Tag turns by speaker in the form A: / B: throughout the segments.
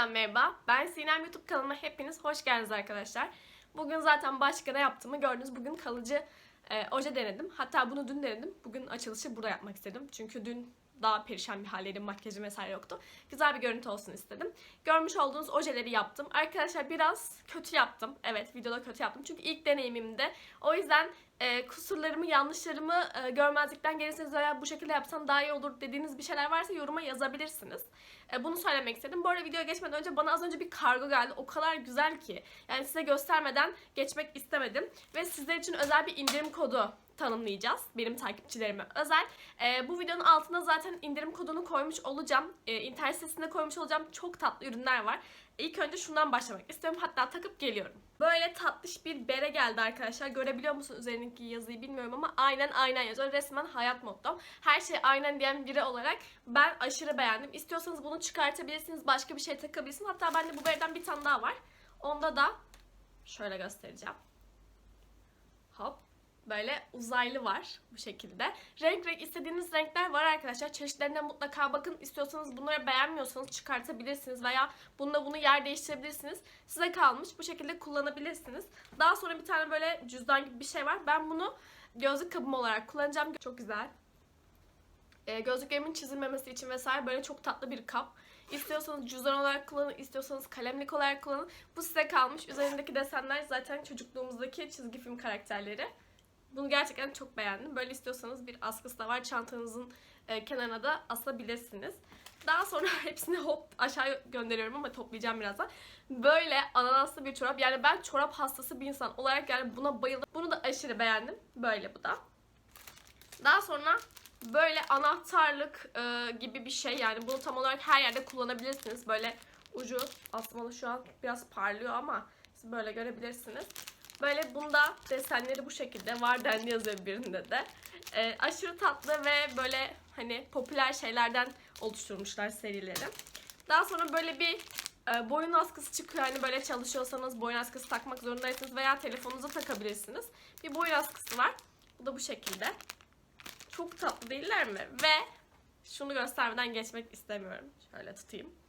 A: Yeniden merhaba. Ben Sinem YouTube kanalıma hepiniz hoş geldiniz arkadaşlar. Bugün zaten başka ne yaptığımı gördünüz. Bugün kalıcı e, oje denedim. Hatta bunu dün denedim. Bugün açılışı burada yapmak istedim. Çünkü dün daha perişan bir haldeydim. Makyajım vesaire yoktu. Güzel bir görüntü olsun istedim. Görmüş olduğunuz ojeleri yaptım. Arkadaşlar biraz kötü yaptım. Evet videoda kötü yaptım. Çünkü ilk deneyimimde. O yüzden e, kusurlarımı, yanlışlarımı e, görmezlikten gelirseniz veya bu şekilde yapsam daha iyi olur dediğiniz bir şeyler varsa yoruma yazabilirsiniz. E, bunu söylemek istedim. Bu arada videoya geçmeden önce bana az önce bir kargo geldi. O kadar güzel ki. Yani size göstermeden geçmek istemedim. Ve sizler için özel bir indirim kodu tanımlayacağız. Benim takipçilerime özel. E, bu videonun altına zaten indirim kodunu koymuş olacağım. E, internet sitesinde koymuş olacağım. Çok tatlı ürünler var. İlk önce şundan başlamak istiyorum. Hatta takıp geliyorum. Böyle tatlış bir bere geldi arkadaşlar. Görebiliyor musun üzerindeki yazıyı bilmiyorum ama aynen aynen yazıyor. Resmen hayat mottom. Her şey aynen diyen biri olarak ben aşırı beğendim. İstiyorsanız bunu çıkartabilirsiniz. Başka bir şey takabilirsiniz. Hatta bende bu bereden bir tane daha var. Onda da şöyle göstereceğim. Hop böyle uzaylı var bu şekilde. Renk renk istediğiniz renkler var arkadaşlar. Çeşitlerine mutlaka bakın. İstiyorsanız bunları beğenmiyorsanız çıkartabilirsiniz veya bununla bunu yer değiştirebilirsiniz. Size kalmış. Bu şekilde kullanabilirsiniz. Daha sonra bir tane böyle cüzdan gibi bir şey var. Ben bunu gözlük kabım olarak kullanacağım. Çok güzel. E, gözlüklerimin çizilmemesi için vesaire böyle çok tatlı bir kap. İstiyorsanız cüzdan olarak kullanın, istiyorsanız kalemlik olarak kullanın. Bu size kalmış. Üzerindeki desenler zaten çocukluğumuzdaki çizgi film karakterleri. Bunu gerçekten çok beğendim. Böyle istiyorsanız bir askısı da var. Çantanızın e, kenarına da asabilirsiniz. Daha sonra hepsini hop aşağı gönderiyorum ama toplayacağım birazdan. Böyle ananaslı bir çorap. Yani ben çorap hastası bir insan olarak yani buna bayıldım. Bunu da aşırı beğendim. Böyle bu da. Daha sonra böyle anahtarlık e, gibi bir şey. Yani bunu tam olarak her yerde kullanabilirsiniz. Böyle ucu aslında şu an biraz parlıyor ama siz böyle görebilirsiniz. Böyle bunda desenleri bu şekilde var dendi yazıyor birinde de. E, aşırı tatlı ve böyle hani popüler şeylerden oluşturmuşlar serileri. Daha sonra böyle bir e, boyun askısı çıkıyor. Hani böyle çalışıyorsanız boyun askısı takmak zorundaysınız veya telefonunuza takabilirsiniz. Bir boyun askısı var. Bu da bu şekilde. Çok tatlı değiller mi? Ve şunu göstermeden geçmek istemiyorum. Şöyle tutayım.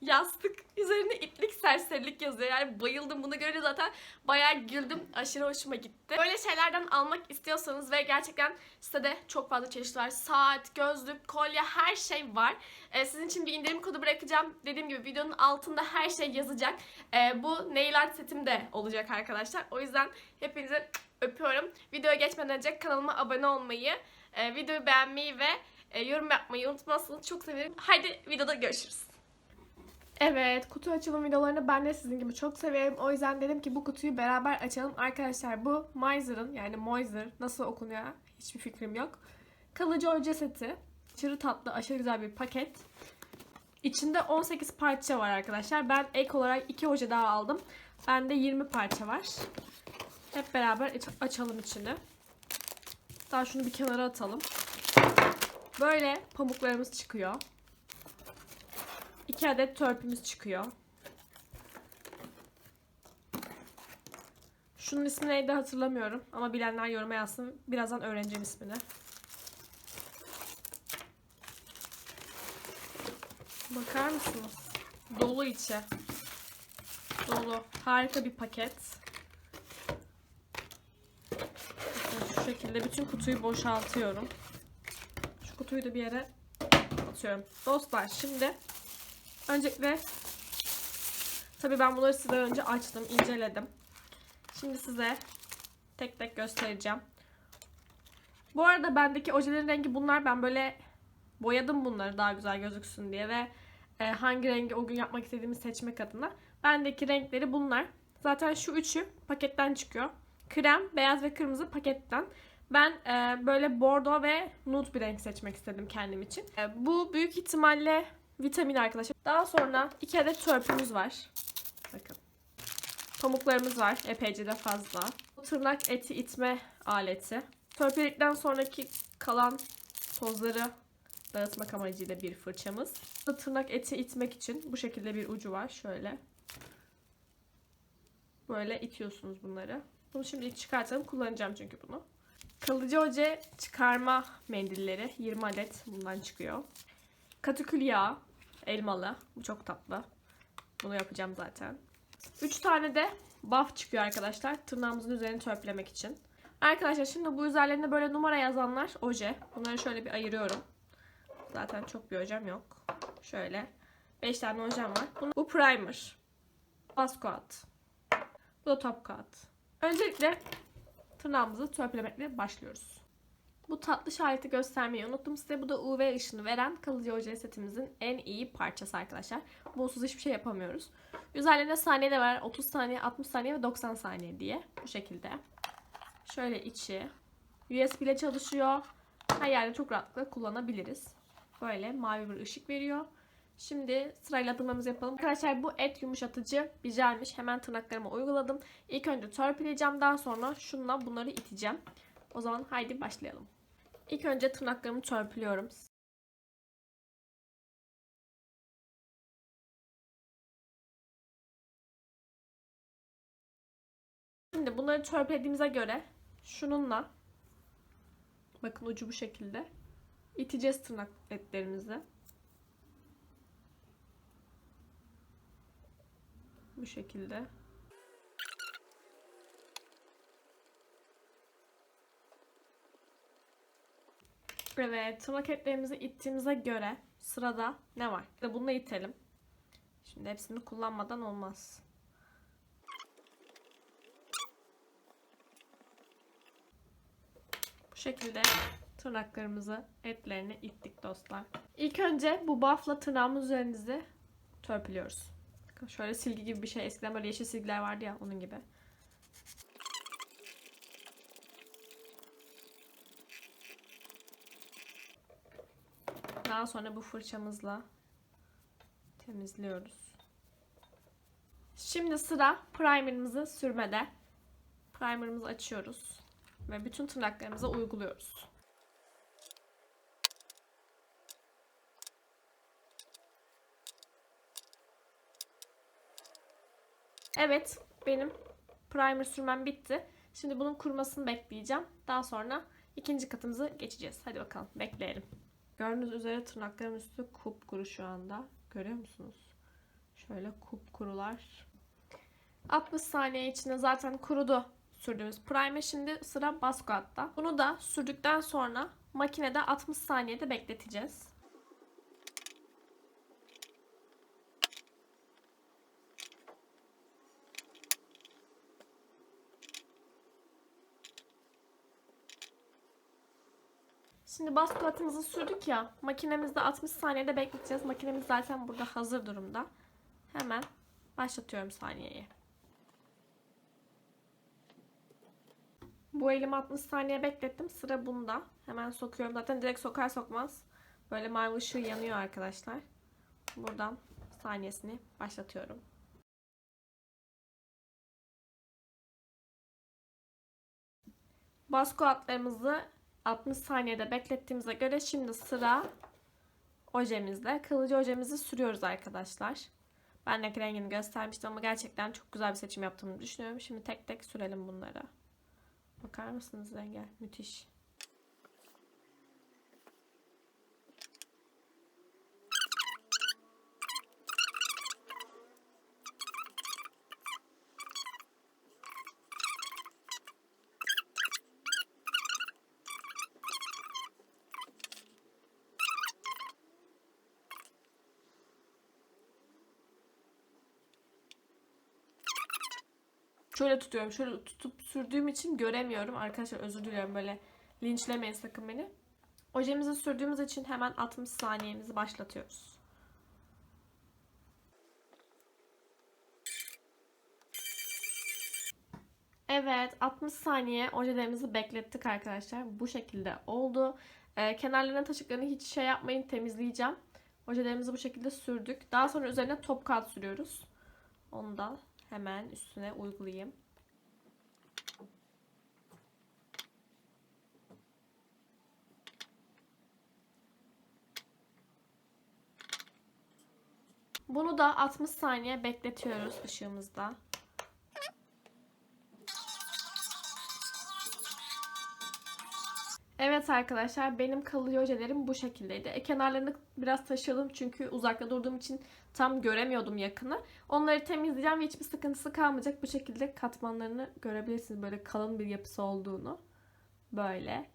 A: Yastık üzerine itlik serserilik yazıyor. Yani bayıldım. Bunu görünce zaten bayağı güldüm. Aşırı hoşuma gitti. Böyle şeylerden almak istiyorsanız ve gerçekten sitede çok fazla çeşit var. Saat, gözlük, kolye her şey var. Ee, sizin için bir indirim kodu bırakacağım. Dediğim gibi videonun altında her şey yazacak. Ee, bu nail art setim de olacak arkadaşlar. O yüzden hepinizi öpüyorum. Videoya geçmeden önce kanalıma abone olmayı, e, videoyu beğenmeyi ve e, yorum yapmayı unutmazsanız çok sevinirim. Haydi videoda görüşürüz. Evet, kutu açılım videolarını ben de sizin gibi çok severim. O yüzden dedim ki bu kutuyu beraber açalım. Arkadaşlar bu Moiser'ın yani Moiser nasıl okunuyor hiçbir fikrim yok. Kalıcı oje seti. Aşırı tatlı, aşırı güzel bir paket. İçinde 18 parça var arkadaşlar. Ben ek olarak 2 oje daha aldım. Bende 20 parça var. Hep beraber aç- açalım içini. Daha şunu bir kenara atalım. Böyle pamuklarımız çıkıyor. 2 adet törpümüz çıkıyor. Şunun ismi neydi hatırlamıyorum ama bilenler yoruma yazsın. Birazdan öğreneceğim ismini. Bakar mısınız? Dolu içi. Dolu. Harika bir paket. Şu şekilde bütün kutuyu boşaltıyorum. Şu kutuyu da bir yere atıyorum. Dostlar şimdi öncelikle tabii ben bunları sizden önce açtım, inceledim. Şimdi size tek tek göstereceğim. Bu arada bendeki ojelerin rengi bunlar. Ben böyle boyadım bunları daha güzel gözüksün diye ve e, hangi rengi o gün yapmak istediğimi seçmek adına. Bendeki renkleri bunlar. Zaten şu üçü paketten çıkıyor. Krem, beyaz ve kırmızı paketten. Ben e, böyle bordo ve nude bir renk seçmek istedim kendim için. E, bu büyük ihtimalle vitamin arkadaşlar. Daha sonra iki adet törpümüz var. Bakın. Pamuklarımız var. Epeyce de fazla. Tırnak eti itme aleti. Törpüledikten sonraki kalan tozları dağıtmak amacıyla bir fırçamız. Tırnak eti itmek için bu şekilde bir ucu var. Şöyle. Böyle itiyorsunuz bunları. Bunu şimdi çıkartalım. Kullanacağım çünkü bunu. Kalıcı oje çıkarma mendilleri. 20 adet bundan çıkıyor. Katikül yağı. Elmalı. Bu çok tatlı. Bunu yapacağım zaten. 3 tane de buff çıkıyor arkadaşlar. Tırnağımızın üzerini törpülemek için. Arkadaşlar şimdi bu üzerlerinde böyle numara yazanlar oje. Bunları şöyle bir ayırıyorum. Zaten çok bir ojem yok. Şöyle. 5 tane ojem var. Bunu- Bu primer. Bas kağıt. Bu da top kağıt. Öncelikle tırnağımızı törpülemekle başlıyoruz. Bu tatlı işareti göstermeyi unuttum size. Bu da UV ışını veren kalıcı oje setimizin en iyi parçası arkadaşlar. Bunsuz hiçbir şey yapamıyoruz. Üzerlerine saniye de var. 30 saniye, 60 saniye ve 90 saniye diye. Bu şekilde. Şöyle içi. USB ile çalışıyor. Her yerde çok rahatlıkla kullanabiliriz. Böyle mavi bir ışık veriyor. Şimdi sırayla adımlarımızı yapalım. Arkadaşlar bu et yumuşatıcı bir jelmiş. Hemen tırnaklarıma uyguladım. İlk önce törpüleyeceğim. Daha sonra şununla bunları iteceğim. O zaman haydi başlayalım. İlk önce tırnaklarımı törpülüyorum. Şimdi bunları törpülediğimize göre şununla bakın ucu bu şekilde iteceğiz tırnak etlerimizi. Bu şekilde. Evet, tırnak etlerimizi ittiğimize göre sırada ne var? Bununla itelim. Şimdi hepsini kullanmadan olmaz. Bu şekilde tırnaklarımızı etlerine ittik dostlar. İlk önce bu buffla tırnağımız üzerinizi törpülüyoruz. Şöyle silgi gibi bir şey. Eskiden böyle yeşil silgiler vardı ya onun gibi. Daha sonra bu fırçamızla temizliyoruz. Şimdi sıra primerımızı sürmede. Primerımızı açıyoruz ve bütün tırnaklarımıza uyguluyoruz. Evet, benim primer sürmem bitti. Şimdi bunun kurumasını bekleyeceğim. Daha sonra ikinci katımızı geçeceğiz. Hadi bakalım, bekleyelim. Gördüğünüz üzere tırnaklarım üstü kupkuru şu anda. Görüyor musunuz? Şöyle kupkurular. 60 saniye içinde zaten kurudu sürdüğümüz primer. Şimdi sıra Basquiat'ta. Bunu da sürdükten sonra makinede 60 saniyede bekleteceğiz. Şimdi Basquiat'ımızı sürdük ya. Makinemizde 60 saniyede bekleteceğiz. Makinemiz zaten burada hazır durumda. Hemen başlatıyorum saniyeyi. Bu elimi 60 saniye beklettim. Sıra bunda. Hemen sokuyorum. Zaten direkt sokar sokmaz. Böyle mavi ışığı yanıyor arkadaşlar. Buradan saniyesini başlatıyorum. Basko atlarımızı 60 saniyede beklettiğimize göre şimdi sıra ojemizde. Kılıcı ojemizi sürüyoruz arkadaşlar. Ben de rengini göstermiştim ama gerçekten çok güzel bir seçim yaptığımı düşünüyorum. Şimdi tek tek sürelim bunları. Bakar mısınız renge? Müthiş. Şöyle tutuyorum. Şöyle tutup sürdüğüm için göremiyorum. Arkadaşlar özür diliyorum böyle linçlemeyin sakın beni. Ojemizi sürdüğümüz için hemen 60 saniyemizi başlatıyoruz. Evet 60 saniye ojelerimizi beklettik arkadaşlar. Bu şekilde oldu. Ee, kenarlarına taşıklarını hiç şey yapmayın temizleyeceğim. Ojelerimizi bu şekilde sürdük. Daha sonra üzerine top kağıt sürüyoruz. Onu da hemen üstüne uygulayayım. Bunu da 60 saniye bekletiyoruz ışığımızda. Evet arkadaşlar benim kalıcı ojelerim bu şekildeydi. E, kenarlarını biraz taşıdım çünkü uzakta durduğum için tam göremiyordum yakını. Onları temizleyeceğim ve hiçbir sıkıntısı kalmayacak. Bu şekilde katmanlarını görebilirsiniz böyle kalın bir yapısı olduğunu. Böyle.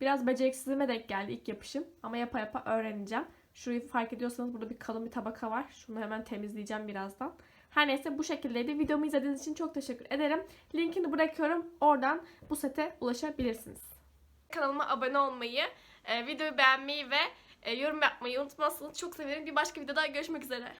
A: Biraz beceriksizliğime denk geldi ilk yapışım ama yapa yapa öğreneceğim. Şurayı fark ediyorsanız burada bir kalın bir tabaka var. Şunu hemen temizleyeceğim birazdan. Her neyse bu şekildeydi. Videomu izlediğiniz için çok teşekkür ederim. Linkini bırakıyorum. Oradan bu sete ulaşabilirsiniz. Kanalıma abone olmayı, e, videoyu beğenmeyi ve e, yorum yapmayı unutmazsanız çok sevinirim. Bir başka videoda görüşmek üzere.